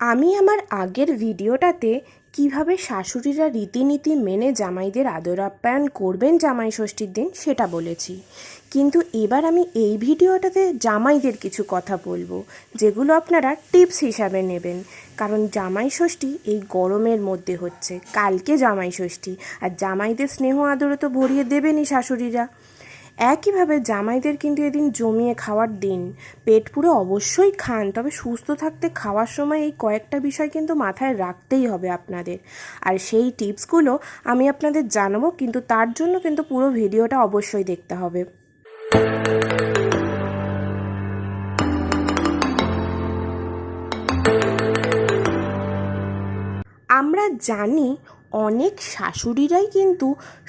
আমি আমার আগের ভিডিওটাতে কীভাবে শাশুড়িরা রীতিনীতি মেনে জামাইদের আদর আপ্যায়ন করবেন জামাই ষষ্ঠীর দিন সেটা বলেছি। কিন্তু এবার আমি এই ভিডিওটাতে জামাইদের কিছু কথা বলব, যেগুলো আপনারা টিপস হিসাবে নেবেন। কারণ জামাই ষষ্ঠী এই গরমের মধ্যে হচ্ছে, কালকে জামাই ষষ্ঠী, আর জামাইদের স্নেহ আদরে তো ভরিয়ে দেবেনই শাশুড়িরা। একইভাবে জামাইদের কিন্তু এদিন জমিয়ে খাওয়ার দিন। পেট পুরো অবশ্যই খান, তবে সুস্থ থাকতে খাওয়ার সময় এই কয়েকটা বিষয় কিন্তু মাথায় রাখতেই হবে আপনাদের। আর সেই টিপসগুলো আমি আপনাদের জানাব, কিন্তু তার জন্য কিন্তু পুরো ভিডিওটা অবশ্যই দেখতে হবে। আমরা জানি অনেক শাশুড়িরাই কিন্তু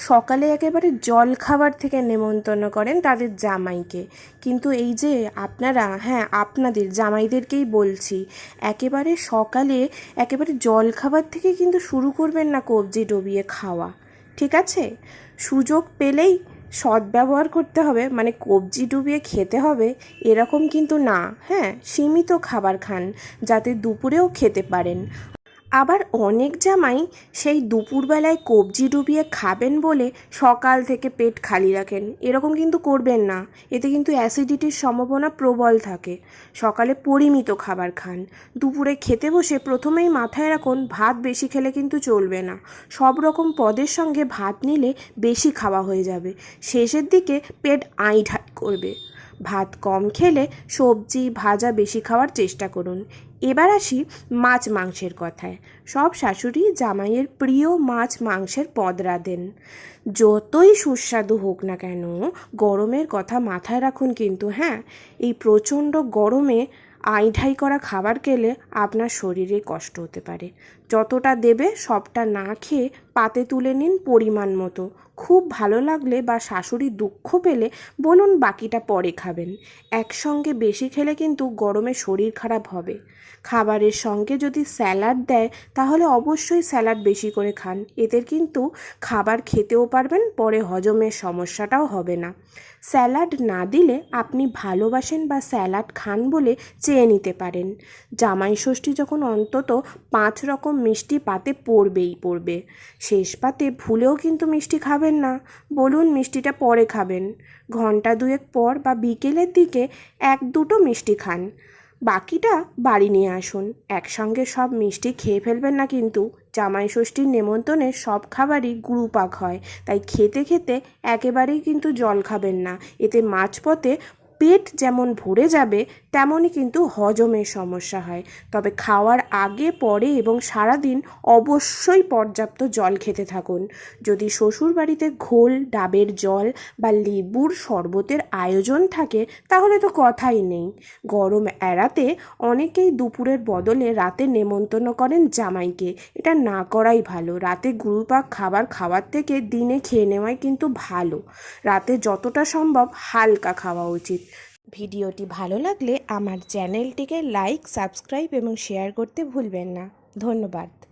সকালে একেবারে জল খাবার থেকে নেমন্তন্ন করেন তাদের জামাইকে। কিন্তু এই যে আপনারা হ্যাঁ আপনাদের, জামাইদেরকেই বলছি, একেবারে সকালে একেবারে জল খাবার থেকে কিন্তু শুরু করবেন না কবজি ডবিয়ে খাওয়া, ঠিক আছে? সুযোগ পেলেই সদ্ব্যবহার করতে হবে মানে কবজি ডুবিয়ে খেতে হবে, এরকম কিন্তু না হ্যাঁ সীমিত খাবার খান, যাতে দুপুরেও খেতে পারেন। আবার অনেক জামাই সেই দুপুরবেলায় কবজি ডুবিয়ে খাবেন বলে সকাল থেকে পেট খালি রাখেন। এরকম কিন্তু করবেন না। এতে কিন্তু অ্যাসিডিটির সম্ভাবনা প্রবল থাকে। সকালে পরিমিত খাবার খান। দুপুরে খেতে বসে প্রথমেই মাথায় রাখুন, ভাত বেশি খেলে কিন্তু চলবে না। সব রকম পদের সঙ্গে ভাত নিলে বেশি খাওয়া হয়ে যাবে। শেষের দিকে পেট আঁই করবে। ভাত কম খেলে সবজি, ভাজা বেশি খাওয়ার চেষ্টা করুন। এবার আসি মাছ মাংসের কথায়। সব শাশুড়ি জামাইয়ের প্রিয় মাছ মাংসের পদ রাঁধেন। যতই সুস্বাদু হোক না কেন, গরমের কথা মাথায় রাখুন কিন্তু হ্যাঁ? এই প্রচণ্ড গরমে আইঢাই করা খাবার খেলে আপনার শরীরে কষ্ট হতে পারে। যতটা দেবে সবটা না খেয়ে পাতে তুলে নিন পরিমাণ মতো। খুব ভালো লাগলে বা শাশুড়ি দুঃখ পেলে বলুন বাকিটা পরে খাবেন। একসঙ্গে বেশি খেলে কিন্তু গরমে শরীর খারাপ হবে। খাবারের সঙ্গে যদি স্যালাড দেয় তাহলে অবশ্যই স্যালাড বেশি করে খান। এতে কিন্তু খাবার খেতেও পারবেন, পরে হজমের সমস্যাটাও হবে না। স্যালাড না দিলে আপনি ভালোবাসেন বা স্যালাড খান বলে চেয়ে নিতে পারেন। জামাই ষষ্ঠী যখন অন্তত পাঁচ রকম মিষ্টি পাতে পড়বেই পড়বে। শেষ পাতে ভুলেও কিন্তু মিষ্টি খাবেন না। বলুন মিষ্টিটা পরে খাবেন। ঘণ্টা দুয়েক পর বা বিকেলের দিকে এক দুটো মিষ্টি খান। বাকিটা বাড়ি নিয়ে আসুন। একসঙ্গে সব মিষ্টি খেয়ে ফেলবেন না কিন্তু। জামাই ষষ্ঠীর নেমন্তন্নে সব খাবারই গুরুপাক হয়। তাই খেতে খেতে একেবারেই কিন্তু জল খাবেন না। এতে মাঝপথে পেট যেমন ভরে যাবে তেমনই কিন্তু হজমের সমস্যা হয়। তবে খাওয়ার আগে, পরে এবং সারাদিন অবশ্যই পর্যাপ্ত জল খেতে থাকুন। যদি শ্বশুর বাড়িতে ঘোল, ডাবের জল বা লেবুর শরবতের আয়োজন থাকে, তাহলে তো কথাই নেই। গরম এড়াতে অনেকেই দুপুরের বদলে রাতে নেমন্তন্ন করেন জামাইকে। এটা না করাই ভালো। রাতে গুরুপাক খাবার খাওয়ার থেকে দিনে খেয়ে নেওয়াই কিন্তু ভালো। রাতে যতটা সম্ভব হালকা খাওয়া উচিত। ভিডিওটি ভালো লাগলে আমার চ্যানেলটিকে লাইক সাবস্ক্রাইব এবং শেয়ার করতে ভুলবেন না। ধন্যবাদ।